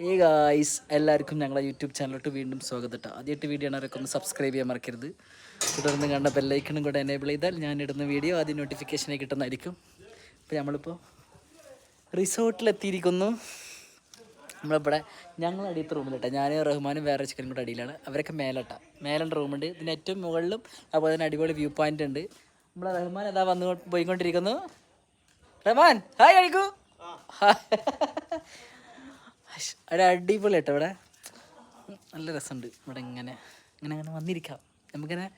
ഈ ഗായ്സ് എല്ലാവർക്കും ഞങ്ങളുടെ യൂട്യൂബ് ചാനലിലോട്ട് വീണ്ടും സ്വാഗതം കേട്ടോ ആദ്യമായിട്ട് വീഡിയോ ആണവരൊക്കെ ഒന്ന് സബ്സ്ക്രൈബ് ചെയ്യാൻ മറക്കരുത്. തുടർന്ന് കണ്ട ബെല്ലൈക്കണും കൂടെ എനേബിൾ ചെയ്താൽ ഞാൻ ഇടുന്ന വീഡിയോ ആദ്യം നോട്ടിഫിക്കേഷനായി കിട്ടുന്നതായിരിക്കും. അപ്പോൾ നമ്മളിപ്പോൾ റിസോർട്ടിലെത്തിയിരിക്കുന്നു നമ്മളിവിടെ ഞങ്ങൾ അടിയത്തെ റൂമിലിട്ടാ ഞാൻ റഹ്മാനും വേറെ ചിക്കനും കൂടെ അടിയിലാണ്. അവരൊക്കെ മേലട്ടാ മേലുണ്ട് റൂമുണ്ട് ഇതിന് ഏറ്റവും മുകളിലും അതുപോലെ തന്നെ അടിപൊളി വ്യൂ പോയിന്റ് ഉണ്ട്. നമ്മളെ റഹ്മാൻ അതാ വന്നു പോയിക്കൊണ്ടിരിക്കുന്നു. റഹ്മാൻ ഹായ് അടിക്കൂ ഒരു അടിപൊളി കേട്ടോ ഇവിടെ. നല്ല രസമുണ്ട്. ഇവിടെ ഇങ്ങനെ ഇങ്ങനെ അങ്ങനെ വന്നിരിക്കാം. നമുക്കിങ്ങനെ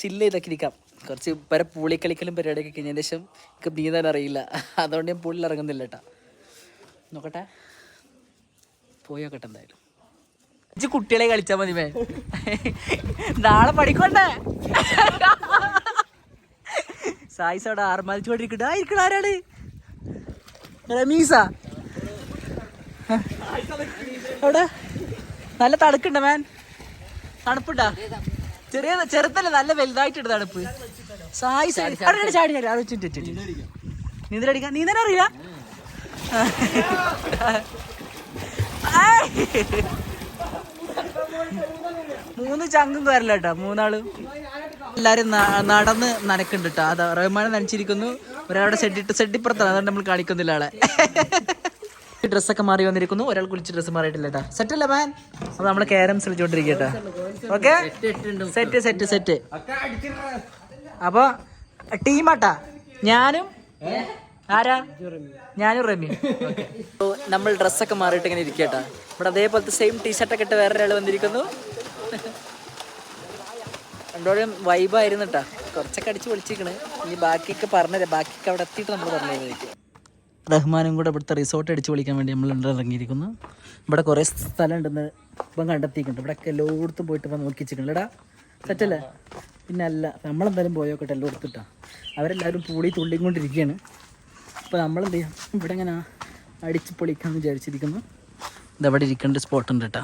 ചില്ല് ചെയ്തൊക്കെ ഇരിക്കാം. കുറച്ച് പല പൂളി കളിക്കലും പരിപാടിയൊക്കെ കഴിഞ്ഞതിന് ശേഷം എനിക്ക് നീന്താൻ അറിയില്ല. അതുകൊണ്ട് ഞാൻ പൂളിൽ ഇറങ്ങുന്നില്ല കേട്ടോ. നോക്കട്ടെ. പോയി നോക്കട്ടെ എന്തായാലും. ഇജ്ജ് കുട്ടികളെ കളിച്ചാൽ മതി മേ നാളെ പഠിക്കണ്ടേ? സായിസ് അവിടെ ആർമാദിച്ചുകൊണ്ടിരിക്കട്ടെ ആ ആരാണ്? റമീസ. അവിടെ നല്ല തണുക്കുണ്ട മാൻ. തണുപ്പുണ്ടാ? ചെറിയ ചെറുതല്ല നല്ല വലുതായിട്ടുണ്ട് തണുപ്പ്. സായി സായി. അവിടെ ചാടി. ചാടി ആലോചിച്ചിട്ട് നീന്തലടിക്കാൻ. നീന്തല അറിയില്ല മൂന്ന് ചങ്കും കയറില്ല കേട്ടോ മൂന്നാളും. എല്ലാരും നടന്ന് നനക്കുന്നുണ്ട് കേട്ടോ അതാ റഹ്മാനെ നനച്ചിരിക്കുന്നു. ഒരാളുടെ സെഡിട്ട് സെഡിപ്പുറത്താണ് അതുകൊണ്ട് നമ്മൾ കാണിക്കുന്നില്ല ആളെ. ഡ്രസ്സൊക്കെ മാറി വന്നിരിക്കുന്നു. ഒരാൾ കുളിച്ച് ഡ്രസ്സ് മാറിയിട്ടില്ല സെറ്റ് അല്ല മാൻ? അപ്പൊ നമ്മൾ ക്യാരംസ് കളിച്ചോണ്ടിരിക്കട്ടോ ഓക്കെ സെറ്റ് സെറ്റ് സെറ്റ് അപ്പൊ ടീമാട്ടാ ഞാനും ആരാ? ഞാനും റമി. നമ്മൾ ഡ്രസ്സൊക്കെ മാറിയിട്ട് ഇങ്ങനെ ഇരിക്കട്ടാ. ഇവിടെ അതേപോലത്തെ സെയിം ടീഷർട്ടൊക്കെ ഇട്ട് വേറെ ഒരാൾ വന്നിരിക്കുന്നു രണ്ടോടും വൈബായിരുന്നു കേട്ടാ കുറച്ചൊക്കെ അടിച്ച് പൊളിച്ചിരിക്കണ്. ഇനി ബാക്കിയൊക്കെ പറഞ്ഞുതരാം. ബാക്കിയൊക്കെ അവിടെ എത്തിയിട്ട് നമ്മൾ പറഞ്ഞതായിരിക്കും റഹ്മാനും കൂടെ ഇവിടുത്തെ റിസോർട്ട് അടിച്ച് പൊളിക്കാൻ വേണ്ടി നമ്മൾ ഇറങ്ങിയിരിക്കുന്നു. ഇവിടെ കുറേ സ്ഥലം ഉണ്ടെന്ന് ഇപ്പം കണ്ടെത്തിയിട്ടുണ്ട്. ഇവിടെയൊക്കെ എല്ലായിടത്തും പോയിട്ട് ഇപ്പം നോക്കി വെച്ചിട്ടുണ്ടല്ലടാ സെറ്റല്ലേ പിന്നെ അല്ല നമ്മളെന്തായാലും പോയോക്കട്ടെ എല്ലാം ഇട്ടാ അവരെല്ലാവരും പൂളി തുള്ളിക്കൊണ്ടിരിക്കുകയാണ്. അപ്പോൾ നമ്മളെന്ത് ചെയ്യാം? ഇവിടെ ഇങ്ങനെ അടിച്ച് പൊളിക്കാമെന്ന് വിചാരിച്ചിരിക്കുന്നു. ഇതവിടെ ഇരിക്കേണ്ട സ്പോട്ടുണ്ട് കേട്ടോ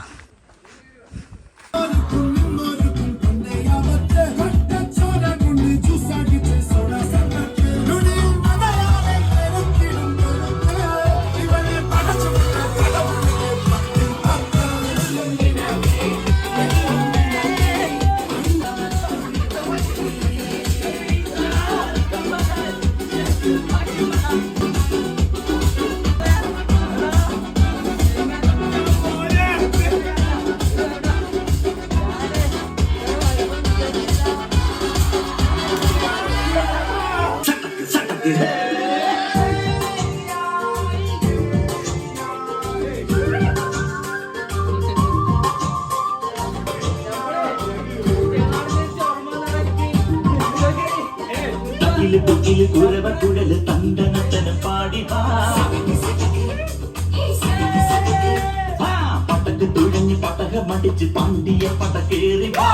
പടക്ക് തുഴഞ്ഞ് പടക മടിച്ച് പണ്ടിയ പടക്കേറി വാ.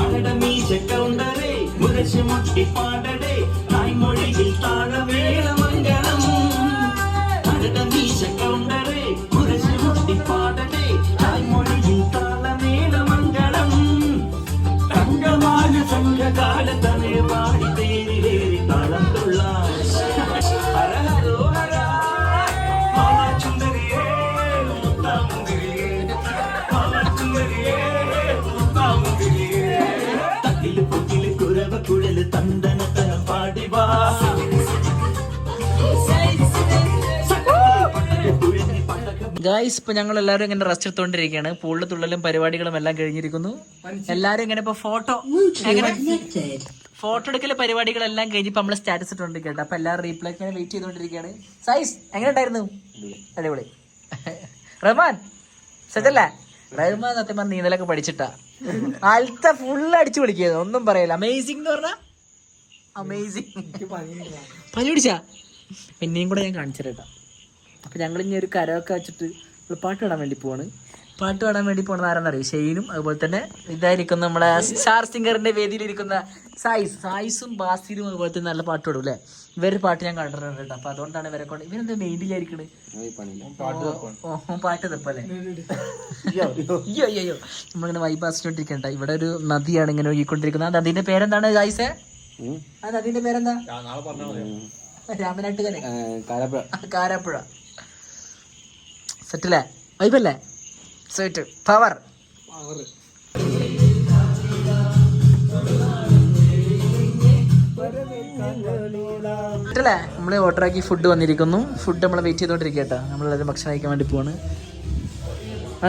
അടട മീശ കൗണ്ടറേ മുരശ് മുട്ടി പാടടേ ഗായ്സ് ഇപ്പൊ ഞങ്ങൾ എല്ലാവരും ഇങ്ങനെ റെസ്റ്റ് എടുത്തോണ്ടിരിക്കുകയാണ്. പൂളിൽ തുള്ളലും പരിപാടികളും എല്ലാം കഴിഞ്ഞിരിക്കുന്നു. എല്ലാരും ഇങ്ങനെ ഇപ്പൊ ഫോട്ടോ എങ്ങനെ? ഫോട്ടോ എടുക്കൽ പരിപാടികളെല്ലാം കഴിഞ്ഞ് ഇപ്പൊ നമ്മൾ സ്റ്റാറ്റസ് ഇട്ടോണ്ടിരിക്കട്ടെ അപ്പൊ എല്ലാവരും റീപ്ലൈ ഇങ്ങനെ വെയിറ്റ് ചെയ്തോണ്ടിരിക്കുകയാണ് സൈസ് എങ്ങനെ ഉണ്ടായിരുന്നു? അടിപൊളി. റഹ്മാൻ സെറ്റല്ലേ? റഹ്മാൻ സത്യം പറഞ്ഞ നീന്തലൊക്കെ പഠിച്ചിട്ടാ. അൽത്ത ഫുള്ള് അടിച്ചു പൊളിക്കുന്നത് ഒന്നും പറയില്ല. അമേസിംഗ് എന്ന് പറഞ്ഞാ അമേസിംഗ് പനി പിടിച്ചാ? പിന്നെയും കൂടെ ഞാൻ കാണിച്ചു തരാം അപ്പൊ ഞങ്ങൾ ഇനി ഒരു കരമൊക്കെ വെച്ചിട്ട് പാട്ട് പാടാൻ വേണ്ടി പോവാണ്. പാട്ട് പാടാൻ വേണ്ടി പോണത് ആരാന്നറിയോ? ഷെയ്നും അതുപോലെ തന്നെ ഇതായിരിക്കും നമ്മളെ സ്റ്റാർ സിംഗറിന്റെ വേദിയിലിരിക്കുന്ന സായിസ്. സായിസും ബാസിലും അതുപോലെ തന്നെ നല്ല പാട്ട് പാടും അല്ലേ? ഇവർ പാട്ട് ഞാൻ കണ്ടിട്ടുണ്ട് കേട്ടോ. അപ്പൊ അതുകൊണ്ടാണ് ഇവരെ കൊണ്ട് ഇവരെന്താ മെയിൻഡിലായിരിക്കണേ ഓ പാട്ട് തപ്പല്ലേ? അയ്യോ അയ്യോ അയ്യോ. നമ്മളിങ്ങനെ വൈബാസിച്ചോണ്ടിരിക്കണ്ട ഇവിടെ ഒരു നദിയാണ് ഇങ്ങനെ ഒഴുകിക്കൊണ്ടിരിക്കുന്നത്. ആ അതിന്റെ പേരെന്താണ് സായിസേ? ആ നദിന്റെ പേരെന്താ രാമനാട്ടുകര കാരാപ്പുഴ. സെറ്റല്ലേ? വൈബല്ലേ? സെറ്റ് പവർ സെറ്റല്ലേ? നമ്മൾ ഓർഡറാക്കി ഫുഡ് വന്നിരിക്കുന്നു. ഫുഡ് നമ്മൾ വെയിറ്റ് ചെയ്തോണ്ടിരിക്കുക നമ്മൾ നമ്മളെല്ലാവരും ഭക്ഷണം കഴിക്കാൻ വേണ്ടി പോവാണ്.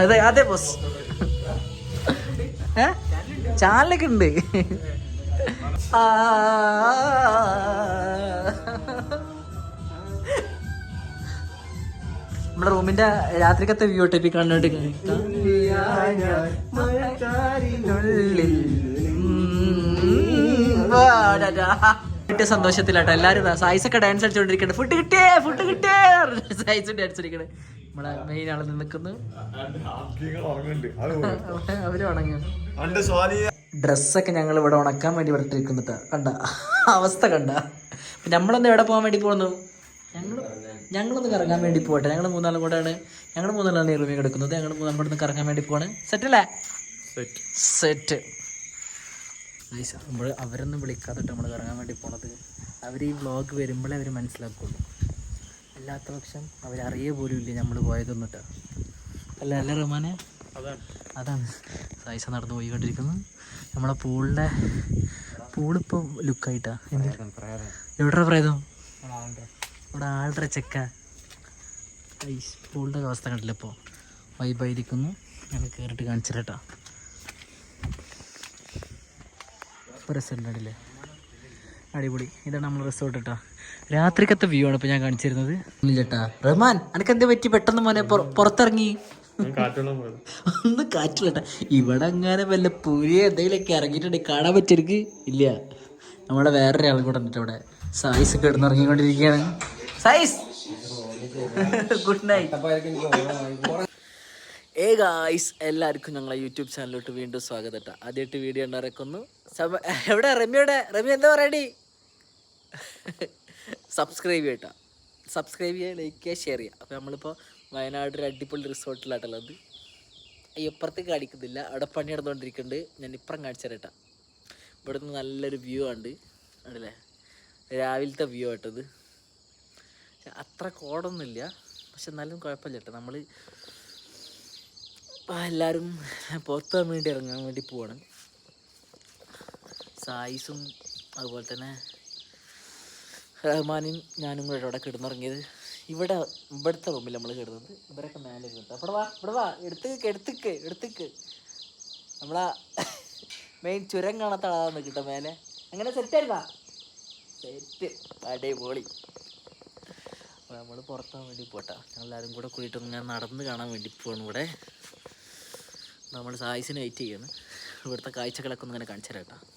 അതെ അതെ ബോസ് ഏ? ചാനലൊക്കെ ഉണ്ട്. ആ. നമ്മുടെ റൂമിന്റെ രാത്രിക്കത്തെ വ്യൂ ടെപ്പി കണ്ടിട്ട് കിട്ടിയ സന്തോഷത്തിലാട്ടോ. എല്ലാരും സൈസൊക്കെ ഡാൻസ് അടിച്ചോണ്ടിരിക്കണേ. ഫുഡ് കിട്ടിയേ ഫുഡ് കിട്ടിയേ സൈസ് ഡാൻസ് അടിക്കണേ. നമ്മളെ മെയിൻ ആൾ നിൽക്കുന്നു അവർ ഉണങ്ങും. ഡ്രസ്സൊക്കെ ഞങ്ങൾ ഇവിടെ ഉണക്കാൻ വേണ്ടി ഇവിടെ കണ്ട അവസ്ഥ കണ്ട. നമ്മളൊന്ന് എവിടെ പോകാൻ വേണ്ടി പോകുന്നു? ഞങ്ങൾ ഞങ്ങളൊന്ന് കറങ്ങാൻ വേണ്ടി പോകട്ടെ ഞങ്ങൾ മൂന്നാളും കൂടെയാണ്. ഞങ്ങൾ മൂന്നാളാണ് ഈ റൂമിൽ കിടക്കുന്നത്. ഞങ്ങൾ മൂന്നാളും കൂടെ ഒന്ന് കറങ്ങാൻ വേണ്ടി പോവാണ്. സെറ്റല്ലേ സെറ്റ് നമ്മൾ അവരൊന്നും വിളിക്കാതിട്ട് നമ്മൾ കറങ്ങാൻ വേണ്ടി പോണത് അവർ ഈ വ്ളോഗ് വരുമ്പോഴേ അവർ മനസ്സിലാക്കുള്ളൂ. അല്ലാത്ത പക്ഷം അവരറിയ പോലും ഇല്ല നമ്മൾ പോയതൊന്നിട്ട് അല്ല അല്ല റഹ്മാനെ? അതാണ്. സായിസ നടന്നു പോയിക്കൊണ്ടിരിക്കുന്നു. നമ്മളെ പൂളിന്റെ പൂളിപ്പോൾ ലുക്കായിട്ടാ എവിടെ പ്രേതം ഇവിടെ ആളുടെ ചെക്ക. ഐസ് പൂളിന്റെ അവസ്ഥ കണ്ടില്ല ഇപ്പോൾ വൈബായിരിക്കുന്നു ഞങ്ങൾ കയറിയിട്ട് കാണിച്ചിട്ടാ ഇപ്പോൾ റിസൾട്ട് ഉണ്ടല്ലേ അടിപൊളി. ഇതാണ് നമ്മൾ റിസോർട്ട് കേട്ടോ രാത്രിക്കത്തെ വ്യൂ ആണ് ഇപ്പോൾ ഞാൻ കാണിച്ചിരുന്നത്. ചേട്ടാ റഹ്മാൻ അനക്ക് എന്ത് പറ്റി? പെട്ടെന്ന് മോനെ പുറ- പുറത്തിറങ്ങി. ഒന്ന് കാറ്റില്ലട്ടാ ഇവിടെ അങ്ങനെ വല്ല പുരിയ എന്തെങ്കിലുമൊക്കെ ഇറങ്ങിയിട്ടുണ്ടെങ്കിൽ കാണാൻ പറ്റിയെനിക്ക് ഇല്ല. നമ്മളെ വേറൊരാളും കൂടെ ഉണ്ട് ഇവിടെ സായിസ് കിടന്നിറങ്ങിക്കൊണ്ടിരിക്കുകയാണ്. സായിസ് ഗുഡ് നൈറ്റ് ഏ ഗായ്സ് എല്ലാവർക്കും ഞങ്ങളെ യൂട്യൂബ് ചാനലിലോട്ട് വീണ്ടും സ്വാഗതം ആദ്യമായിട്ട് വീഡിയോ ഉണ്ടാക്കുന്നു എവിടെ? റമ്യയുടെ റമ്യ എന്താ പറയടി? സബ്സ്ക്രൈബ് ചെയ്യട്ടോ സബ്സ്ക്രൈബ് ചെയ്യുക ലൈക്ക് ചെയ്യുക ഷെയർ ചെയ്യുക അപ്പോൾ നമ്മളിപ്പോൾ വയനാട് ഒരു അടിപൊളി റിസോർട്ടിലാട്ടുള്ളത് ഇപ്പുറത്തേക്ക് കാണിക്കുന്നില്ല. അവിടെ പണി നടന്നുകൊണ്ടിരിക്കുന്നുണ്ട്. ഞാൻ ഇപ്പുറം കാണിച്ചു തരട്ടാ ഇവിടുന്ന് നല്ലൊരു വ്യൂ ഉണ്ട് ആണല്ലേ രാവിലത്തെ വ്യൂ ആട്ടത്. അത്ര കോടൊന്നുമില്ല. പക്ഷെ എന്നാലും കുഴപ്പമില്ല കേട്ടോ. നമ്മൾ എല്ലാവരും പുറത്ത് വേണ്ടി ഇറങ്ങാൻ വേണ്ടി പോവാണ്. സായിസും അതുപോലെ തന്നെ റഹ്മാനും ഞാനും കൂടെ അവിടെ കിടന്നുറങ്ങിയത്. ഇവിടെ ഇവിടുത്തെ റൂമിൽ നമ്മൾ കിടന്നത്. ഇവരൊക്കെ മേലെ കിട്ടും അവിടെ വാ ഇവിടെ വാ. എടുത്തേക്ക് എടുത്തേക്ക് എടുത്തേക്ക്. നമ്മളാ മെയിൻ ചുരം കാണാത്ത ആളാന്ന് കിട്ടോ മേലെ. അങ്ങനെ സെറ്റ് ആയിരുന്നാ? സെറ്റ് അടിപൊളി. അപ്പോൾ നമ്മൾ പുറത്താൻ വേണ്ടി പോട്ടാ. എല്ലാവരും കൂടെ കൂടിയിട്ട് ഞാൻ നടന്ന് കാണാൻ വേണ്ടി പോകണം ഇവിടെ. നമ്മൾ സായിസിന് വെയിറ്റ് ചെയ്യാണ് ഇവിടുത്തെ കാഴ്ചകളൊക്കെ ഒന്ന് ഇങ്ങനെ കാണിച്ചു തരാം കേട്ടോ.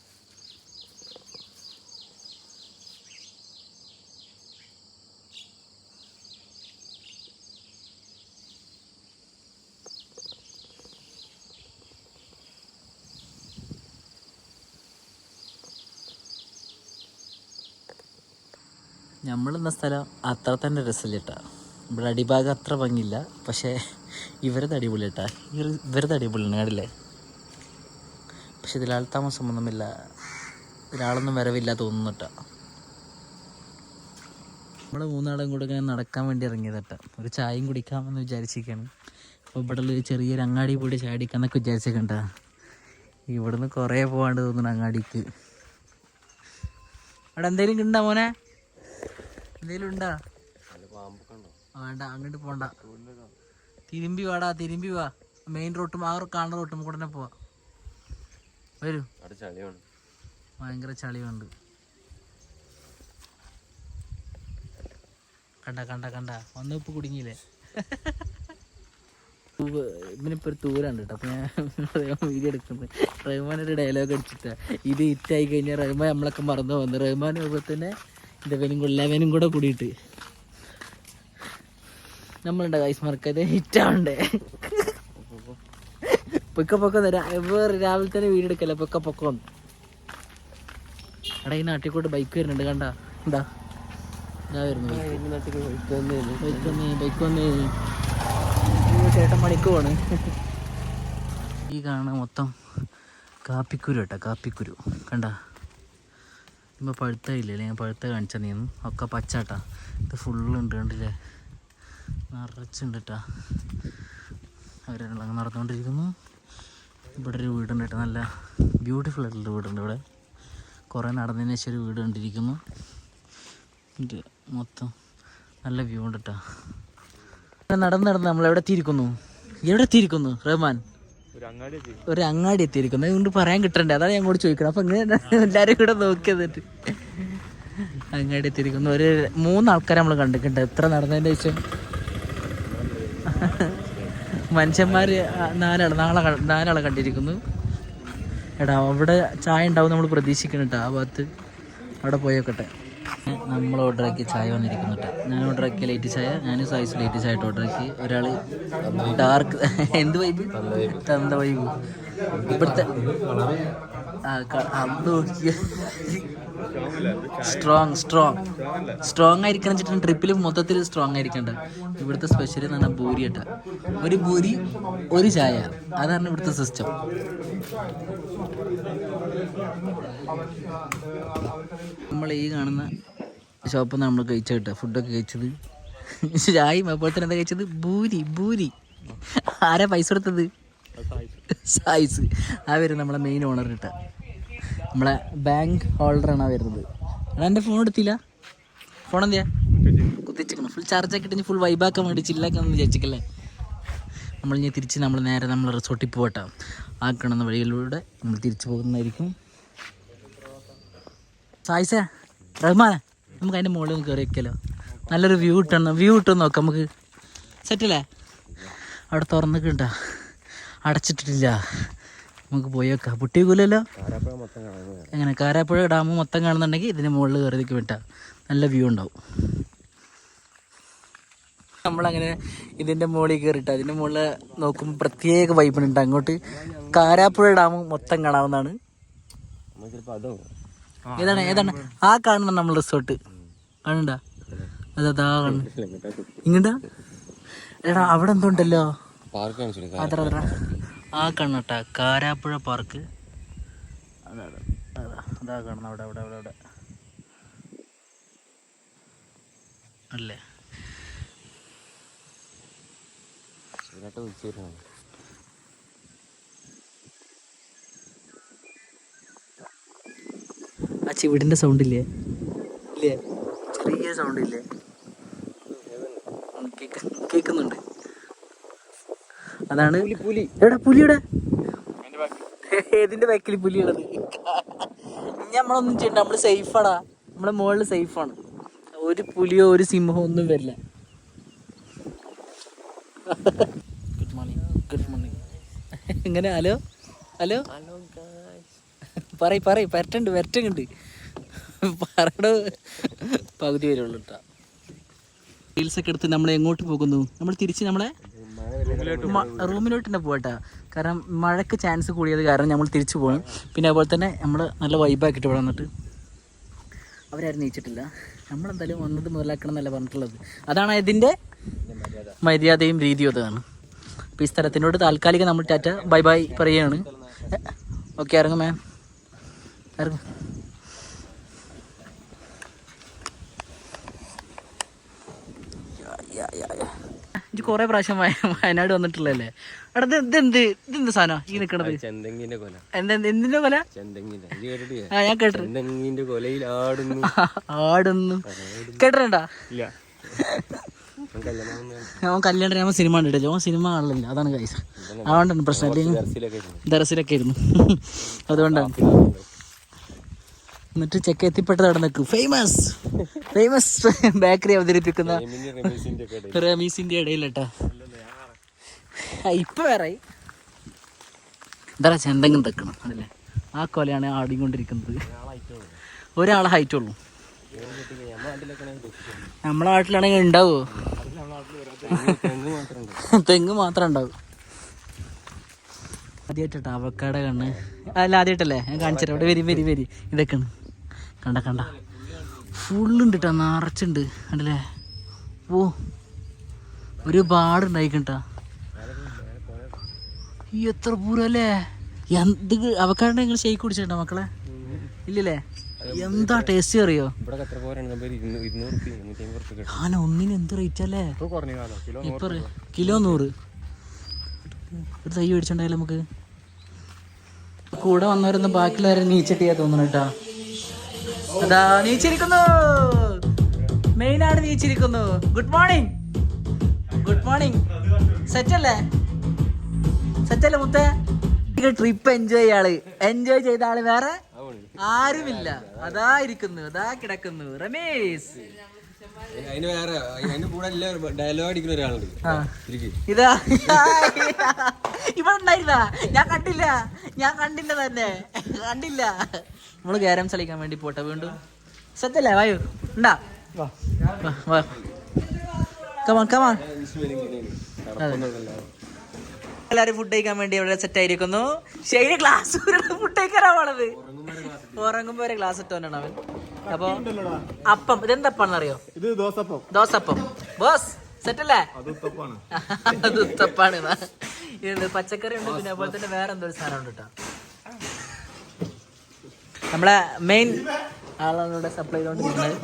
നമ്മളിന്ന സ്ഥലം അത്ര തന്നെ രസമില്ല കേട്ടാ ഇവിടെ അടിഭാഗം അത്ര ഭംഗിയില്ല. പക്ഷേ ഇവരത് അടിപൊളി കേട്ടാ ഇവരത് അടിപൊളിയാണ് കണ്ടില്ലേ? പക്ഷെ ഇതിലാൾ താമസം ഒന്നുമില്ല. ഒരാളൊന്നും വരവില്ല തോന്നുന്നു കേട്ടാ നമ്മൾ മൂന്നാളും കൂടെ ഇങ്ങനെ നടക്കാൻ വേണ്ടി ഇറങ്ങിയത് ഒരു ചായയും കുടിക്കാമെന്ന് വിചാരിച്ചിരിക്കുകയാണ് അപ്പോൾ ഇവിടെ ഒരു ചെറിയൊരു അങ്ങാടി പോയിട്ട് ചായ അടിക്കാന്നൊക്കെ വിചാരിച്ചേക്കണ്ട ഇവിടുന്ന് കുറേ പോകാണ്ട് തോന്നുന്നു അങ്ങാടിക്ക്. അവിടെ എന്തെങ്കിലും കിട്ടാ മോനെ? എന്തേലും ഉണ്ടാ വേണ്ട അങ്ങോട്ട് പോണ്ട. തിരുമ്പി വാടാ തിരുമ്പി വാ. മെയിൻ റോട്ടും ആ കാണുന്ന റോട്ടും കൂടെ തന്നെ പോവാ. വരൂ. ഭയങ്കര ചളിയുണ്ട്. കണ്ട കണ്ട കണ്ട. ഒന്ന് ഇപ്പൊ കുടുങ്ങിയില്ലേ? ഇവനിപ്പോ ഒരു തൂരാണ്ട് കേട്ടോ. അപ്പൊ ഞാൻ വീഡിയോ എടുക്കുന്നത് റഹ്മാൻ ഒരു ഡയലോഗ് അടിച്ചിട്ട്. ഇത് ഹിറ്റായി കഴിഞ്ഞാൽ റഹ്മാൻ നമ്മളൊക്കെ മറന്നു വന്നു റഹ്മാൻ അതുപോലെ ഇവനും കൂടെ ലെവനും കൂടെ കൂടിയിട്ട്. നമ്മളുടെ കൈസ് മറക്കാതെ ഹിറ്റാവണ്ടേ? പൊക്ക പൊക്കം വേറെ രാവിലെ തന്നെ വീടെടുക്കല്ലേ എടുക്കല്ലേ? പൊക്ക പൊക്കം എടാ ഈ നാട്ടിൽ ബൈക്ക് വരുന്നുണ്ട് കണ്ട? എന്താ ഇതാ വരുന്നു ബൈക്ക് വന്നേ ബൈക്ക് വന്നേ. ഈ ചേട്ടൻ പണിക്ക് പോണ് ഈ കാണുന്ന മൊത്തം കാപ്പിക്കുരു കേട്ടോ കാപ്പിക്കുരു. കണ്ട? ഇപ്പോൾ പഴുത്ത ഇല്ലല്ലേ ഞാൻ പഴുത്ത കാണിച്ച നീന്നു ഒക്കെ പച്ചാട്ടാ ഇത് ഫുള്ളുണ്ട് കണ്ടില്ലേ? നിറച്ചുണ്ട് കേട്ടാ അവരെല്ലാം നടന്നുകൊണ്ടിരിക്കുന്നു ഇവിടെ ഒരു വീടുണ്ട് കേട്ടോ. നല്ല ബ്യൂട്ടിഫുൾ ആയിട്ടുള്ള വീടുണ്ട് ഇവിടെ. കുറേ നടന്നതിന് ശേഷം ഒരു വീട് കണ്ടിരിക്കുന്നു. മൊത്തം നല്ല വ്യൂ ഉണ്ട് കേട്ടോ നടന്ന് നടന്ന് നമ്മൾ എവിടെ എത്തിയിരിക്കുന്നു? എവിടെ എത്തിയിരിക്കുന്നു? റഹ്മാൻ? ഒരു അങ്ങാടി എത്തിയിരിക്കുന്നു. അതുകൊണ്ട് പറയാൻ കിട്ടണ്ടേ? അതാണ് ഞാൻ കൂടി ചോദിക്കണം. അപ്പൊ ഇങ്ങനെ എല്ലാരും കൂടെ നോക്കിയത് അങ്ങാടി എത്തിയിരിക്കുന്നു. ഒരു മൂന്നാൾക്കാരെ നമ്മൾ കണ്ടിട്ടുണ്ട്. എത്ര നടന്നതിന്റെ ശേഷം? മനുഷ്യന്മാര് നാലാൾ. നാളെ നാലാളെ കണ്ടിരിക്കുന്നു. എടാ അവിടെ ചായ ഉണ്ടാവും നമ്മൾ പ്രതീക്ഷിക്കണം കേട്ടോ ആ ഭാഗത്ത് അവിടെ പോയോക്കട്ടെ. നമ്മൾ ഓർഡർ ആക്കിയ ചായ വന്നിരിക്കുന്നു കേട്ടോ ഞാൻ ഓർഡർ ആക്കിയ ലൈറ്റ് ചായ ഞാൻ സൈസ് ലൈറ്റ് ചായ ഓർഡർ ആക്കി. ഒരാൾ ഡാർക്ക് എന്ത് വൈബ് തന്ത വൈബ് ഇവിടുത്തെ. സ്ട്രോങ് സ്ട്രോങ് സ്ട്രോങ് ആയിരിക്കണം വെച്ചിട്ട് ട്രിപ്പിൽ മൊത്തത്തിൽ സ്ട്രോങ് ആയിരിക്കണ്ട ഇവിടുത്തെ സ്പെഷ്യൽ എന്ന് പറഞ്ഞാൽ ഭൂരി ഇട്ട ഒരു ഭൂരി ഒരു ചായ. അതാണ് ഇവിടുത്തെ സിസ്റ്റം നമ്മൾ ഈ കാണുന്ന ഷോപ്പിൽ നിന്ന് നമ്മൾ കഴിച്ച കേട്ടോ. ഫുഡൊക്കെ കഴിച്ചത്. ചായയും അതുപോലെ തന്നെ എന്താ കഴിച്ചത്? ഭൂരി ഭൂരി ആരാ പൈസ കൊടുത്തത്? സായിസ് ആ വരും നമ്മളെ മെയിൻ ഓണർ ഇട്ട. നമ്മളെ ബാങ്ക് ഹോൾഡറാണ് ആ വരുന്നത്. എടാ എന്റെ ഫോൺ എടുത്തില്ല. ഫോൺ എന്തിയാ? കുത്തിച്ചിക്കണം ഫുൾ ചാർജ് ഇനി ഫുൾ വൈബാക്കാൻ വേണ്ടി ചില്ലാക്കാന്ന് വിചാരിച്ചിക്കല്ലേ നമ്മൾ ഇനി തിരിച്ച് നമ്മൾ നേരെ നമ്മൾ റിസോർട്ടിൽ പോകട്ടെ ആ കാണുന്ന വഴികളിലൂടെ നമ്മൾ തിരിച്ചു പോകുന്നതായിരിക്കും. സായിസേ റഹ്മാനെ നമുക്ക് അതിന്റെ മുകളിൽ ഒന്ന് കയറി വെക്കാലോ. നല്ലൊരു വ്യൂ കിട്ടണം. വ്യൂ കിട്ടുമെന്ന് നോക്കാം നമുക്ക്? സെറ്റല്ലേ അവിടെ തുറന്നിട്ടുണ്ട അടച്ചിട്ടിട്ടില്ല. നമുക്ക് പോയി വെക്കാം പൊട്ടിക്കൂലല്ലോ എങ്ങനെ? കാരാപ്പുഴ ഡാം മൊത്തം കാണുന്നുണ്ടെങ്കിൽ ഇതിന് മുകളിൽ കയറി വിട്ടാ. നല്ല വ്യൂ ഉണ്ടാവും. നമ്മളങ്ങനെ ഇതിന്റെ മുകളിൽ കയറിയിട്ട് അതിന്റെ മുകളിൽ നോക്കുമ്പോൾ പ്രത്യേക വൈബിനുണ്ട് അങ്ങോട്ട് കാരാപ്പുഴ ഡാം മൊത്തം കാണാവുന്നതാണ്. ഏതാണ്? ഏതാണ്? ആ കാണുന്ന നമ്മൾ റിസോർട്ട്. കാണണ്ട അതാ കാണുന്നു ഇങ്ങോട്ടാ? എടാ അവിടെ എന്തോ ഉണ്ടല്ലോ. അത്ര അത്ര ആ കണ്ണട്ട കാരാപ്പുഴ പാർക്ക്. അതാ അതാ. അതാ കാണുന്ന അവിടെ അവിടെ അവിടെ അവിടെ. അല്ലേ? ആ ചിവിടിന്റെ സൗണ്ട് ഇല്ലേ? ഇല്ലേ? ചെറിയ സൗണ്ട് ഇല്ലേ? കേക്കുന്നുണ്ട് അതാണ്. പുലി എടാ പുലിയുടെ ഏതിന്റെ ബാക്കിൽ പുലിയുള്ളത് ഇനി നമ്മളൊന്നും ചെയ്യണ്ട നമ്മൾ സേഫാടാ നമ്മളെ മുകളിൽ സേഫാണ് ഒരു പുലിയോ ഒരു സിംഹമോ ഒന്നും വരില്ല. ഗുഡ് മോർണിംഗ് ഗുഡ് മോർണിംഗ് എങ്ങനെ? ഹലോ? ഹലോ? ഹലോ പറയ് പറയ്. പരട്ടുണ്ട് വരട്ടുണ്ട് പറട. പകുതി വരുള്ളൂ കേട്ടോ റീൽസ് ഒക്കെ എടുത്ത് നമ്മൾ എങ്ങോട്ട് പോകുന്നു? നമ്മൾ തിരിച്ച് നമ്മളെ റൂമിലോട്ട് തന്നെ പോകട്ടെ. കാരണം മഴയ്ക്ക് ചാൻസ് കൂടിയത് കാരണം നമ്മൾ തിരിച്ചു പോകും പിന്നെ അതുപോലെ തന്നെ നമ്മൾ നല്ല വൈബാക്കിയിട്ട് ഇവിടെ വന്നിട്ട്. അവരാരും നീച്ചിട്ടില്ല. നമ്മളെന്തായാലും വന്നത് മുതലാക്കണം എന്നല്ല പറഞ്ഞിട്ടുള്ളത്. അതാണ് ഇതിന്റെ മര്യാദയും രീതിയും അതാണ്. അപ്പോൾ ഈ സ്ഥലത്തിനോട് താൽക്കാലികം നമ്മൾ ടാറ്റ ബൈ ബൈ പറയുകയാണ്. ഓക്കെ ഇറങ്ങും മാം ഇറങ്ങും. ഇത് കുറെ പ്രാവശ്യം വയനാട് വന്നിട്ടുള്ളല്ലേ അവിടെ ഇത് ഇതെന്ത് ഇതെന്ത് സാധനം ഈ നിക്കണത്? ചെന്തെങ്ങിന്റെ കൊല. എന്താ എന്തിന്റെ കൊല? ചെന്തെങ്ങിന്റെ. ഞാൻ കേട്ടിട്ടുണ്ട്. കൊലയിൽ ആടുന്നു. ആടുന്നു. കേട്ടിട്ടുണ്ടാ? ഇല്ല. അവൻ കല്യാണം രാമ സിനിമ കണ്ടിട്ടില്ല. അവൻ സിനിമ കാണില്ല അതാണ് കൈസ അതുകൊണ്ടാണ് പ്രശ്നം. ദർസിലൊക്കെ ആയിരുന്നു. അതുകൊണ്ടാണ്. എന്നിട്ട് ചെക്ക് എത്തിപ്പെട്ടത് അവിടെ നിൽക്കും ഫേമസ് ഫേമസ് ബേക്കറി അവതരിപ്പിക്കുന്ന റമീസിന്റെ ഇടയിലട്ടാ. ഇപ്പൊ വേറെ. എന്താ ചെന്തെങ്കിലും തെക്കണം അതല്ലേ ആ കൊലയാണ് ആടിക്കൊണ്ടിരിക്കുന്നത് ഒരാളെ ഹൈറ്റ് ഉള്ളൂ. നമ്മളെ നാട്ടിലാണെങ്കിൽ ഉണ്ടാവോ? തെങ്ങ് മാത്രം ഉണ്ട്. തെങ്ങ് മാത്രം ഉണ്ടാവും. ആദ്യമായിട്ടാ അവക്കാട കണ്ണ്. അല്ല ആദ്യമായിട്ടല്ലേ? ഞാൻ കാണിച്ചിട്ട് അവിടെ വരി വരി വരി. ഇതൊക്കെയാണ്. കണ്ട കണ്ട. ഫുള്ളുണ്ട് കേട്ടോ നിറച്ചുണ്ട്. കണ്ടല്ലേ? ഓ ഒരുപാട് ഉണ്ടായിക്കണ്ടാ ഈ എത്ര പൂരല്ലേ എന്ത് അവക്കാണ്ട് നിങ്ങൾ ഷെയ്ക്ക് കുടിച്ചിട്ടുണ്ടോ മക്കളെ? ഇല്ലല്ലേ? എന്താ ടേസ്റ്റ് അറിയോ? ആന ഒന്നിന് എന്ത് റേറ്റ് അല്ലേ? ഇപ്പൊ കിലോ നൂറ് ഒരു തൈ മേടിച്ചുണ്ടായാലും നമുക്ക്. കൂടെ വന്നവരൊന്നും ബാക്കിയുള്ളവരെ നീച്ചട്ടിയാ തോന്നണ കേട്ടാ അതാ നീച്ചിരിക്കുന്നു മെയിനാണ് നീച്ചിരിക്കുന്നു good morning good morning set അല്ലേ സെറ്റ് അല്ലേ മുത്തേ? ട്രിപ്പ് എൻജോയ് ചെയ്യാൾ എൻജോയ് ചെയ്ത ആൾ വേറെ ആരുമില്ല. അതാ ഇരിക്കുന്നു അതാ കിടക്കുന്നു. രമേശ് ഇതാ. ഇവിടെ ഉണ്ടായിരുന്നാ ഞാൻ കണ്ടില്ല. ഞാൻ കണ്ടില്ല തന്നെ. കണ്ടില്ല. നമ്മൾ ക്യാരംസ് കളിക്കാൻ വേണ്ടി പോട്ടെ വീണ്ടും. സത്യല്ലേ വായു. ഉണ്ടാ? കമാൺ കമാൺ എല്ലാരും ഫുഡ് കഴിക്കാൻ വേണ്ടി ഇവിടെ സെറ്റ് ആയിരിക്കുന്നു. ശരി ക്ലാസ് ഫുഡ് കഴിക്കാനാ പോണത്. ഉറങ്ങുമ്പോ വരെ ഇട്ട് തന്നെയാണ് അവൻ. അപ്പൊ അപ്പം ഇതെന്തപ്പാന്ന് അറിയോ ഇത് ദോശപ്പം. ദോശപ്പം. ബോസ് സെറ്റ് അല്ലേ? അത് ഉത്തപ്പാണ്. ഇത് പച്ചക്കറി ഉണ്ട് പിന്നെ അതുപോലെ തന്നെ വേറെ എന്തോ ഒരു സാധനം ഉണ്ട് കേട്ടോ നമ്മളെ മെയിൻ ആളാണ് ഇവിടെ സപ്ലൈ ചെയ്തോണ്ടിരിക്കുന്നത്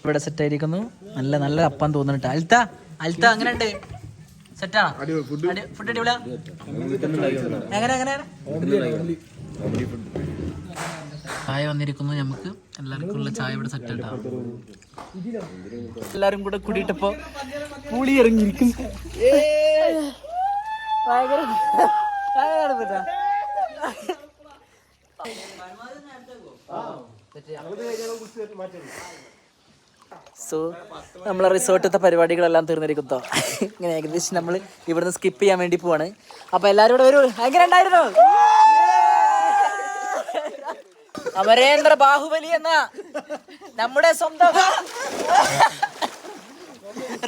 ഇവിടെ സെറ്റ് ആയിരിക്കുന്നു. നല്ല നല്ല അപ്പം തോന്നുന്നുണ്ട് അൽത്ത അൽത്ത അങ്ങനെ ഉണ്ട്? സെറ്റാണോ ഫുഡ് അടിപൊളിയാ? എങ്ങനെ എങ്ങനെ? ചായ വന്നിരിക്കുന്നു നമുക്ക് എല്ലാവർക്കും ഉള്ള ചായ ഇവിടെ സെറ്റ് ഉണ്ടാവും എല്ലാരും കൂടെ കൂടിയിട്ടപ്പോ പുളി ഇറങ്ങിയിരിക്കും ഭയങ്കര. സോ നമ്മളെ റിസോർട്ടത്തെ പരിപാടികളെല്ലാം തീർന്നിരിക്കുന്നോ ഇങ്ങനെ ഏകദേശം നമ്മൾ ഇവിടുന്ന് സ്കിപ്പ് ചെയ്യാൻ വേണ്ടി പോവാണ്. അപ്പൊ എല്ലാരും കൂടെ വരൂ. എങ്ങനെ ഉണ്ടായിരുന്നു. അമരേന്ദ്ര ബാഹുബലി എന്ന നമ്മുടെ സ്വന്തം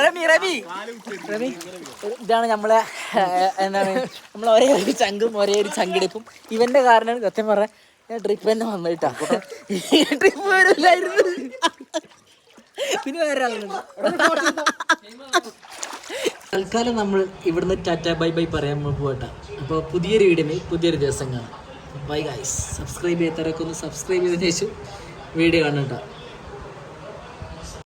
റമി റമി. റമി ഇതാണ് നമ്മളെ എന്താണ് നമ്മൾ ഒരേ ഒരു ചങ്കും ഒരേ ഒരു ചങ്കിടിപ്പും. ഇവന്റെ കാരണം സത്യം പറഞ്ഞ ഞാൻ ട്രിപ്പ് തന്നെ വന്നിട്ടാ ട്രിപ്പ് വരില്ലായിരുന്നു. പിന്നെ വേറെ തൽക്കാലം നമ്മൾ ഇവിടുന്ന് ടാറ്റ ബൈ ബൈ പറയാൻ പോകട്ടെ അപ്പോൾ പുതിയൊരു വീഡിയോ പുതിയൊരു ദിവസം കാണാം. ബൈ ഗൈസ് സബ്സ്ക്രൈബ് ചെയ്യാത്തവരൊക്കെ ഒന്ന് സബ്സ്ക്രൈബ് ചെയ്തതിനു ശേഷം വീഡിയോ കാണും കേട്ടോ.